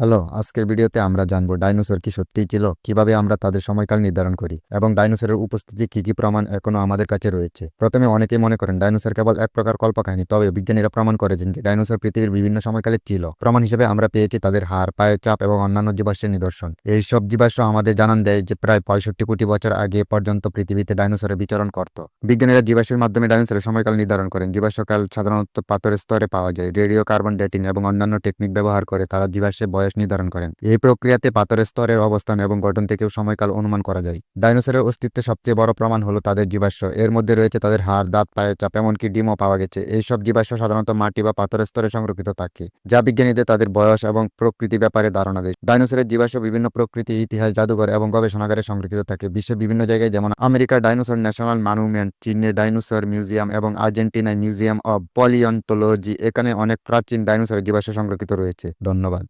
Hello, আজকের ভিডিওতে আমরা জানব ডাইনোসর কি সত্যিই ছিল, কীভাবে আমরা তাদের সময়কাল নির্ধারণ করি এবং ডাইনোসরের উপস্থিতি কি কি প্রমাণ এখনও আমাদের কাছে রয়েছে। প্রথমে অনেকেই মনে করেন ডাইনোসর কেবল এক প্রকার কল্পকাহিনী, তবে বিজ্ঞানীরা প্রমাণ করেছেন যে ডাইনোসর পৃথিবীর বিভিন্ন সময়কালে ছিল। প্রমাণ হিসেবে আমরা পেয়েছি তাদের হাড়, পায়ের চাপ এবং অন্যান্য জীবাশ্মের নিদর্শন। এই সব জীবাশ্ম আমাদের জানান দেয় যে প্রায় পঁয়ষট্টি কোটি বছর আগে পর্যন্ত পৃথিবীতে ডাইনোসরের বিচরণ করত। বিজ্ঞানীরা জীবাশ্মের মাধ্যমে ডাইনোসরের সময়কাল নির্ধারণ করেন। জীবাশ্মকাল সাধারণত পাথরের স্তরে পাওয়া যায়। রেডিও, কার্বন ডেটিং এবং অন্যান্য টেকনিক ব্যবহার করে তারা জীবাশ্মের বয়স নির্ধারণ করেন। এই প্রক্রিয়াতে পাথরের স্তরের অবস্থান এবং গঠন থেকেও সময়কাল অনুমান করা যায়। ডাইনোসরের অস্তিত্বের সবচেয়ে বড় প্রমাণ হলো তাদের জীবাশ্ম। এর মধ্যে রয়েছে তাদের হাড়, দাঁত, পায়ের চাপ, এমনকি ডিমও পাওয়া গেছে। এইসব জীবাশ্ম সাধারণত মাটি বা পাথরের স্তরে সংরক্ষিত থাকে, যা বিজ্ঞানীদের তাদের বয়স এবং প্রকৃতি ব্যাপারে ধারণা দেয়। ডাইনোসরের জীবাশ্ম বিভিন্ন প্রকৃতি ইতিহাস, জাদুঘর এবং গবেষণাগারে সংরক্ষিত থাকে। বিশ্বের বিভিন্ন জায়গায় যেমন আমেরিকার ডাইনোসর ন্যাশনাল মনুমেন্ট চীনের ডাইনোসর মিউজিয়াম এবং আর্জেন্টিনায় মিউজিয়াম অব পলিয়ন্টোলজি এখানে অনেক প্রাচীন ডাইনোসরের জীবাশ্ম সংরক্ষিত রয়েছে। ধন্যবাদ।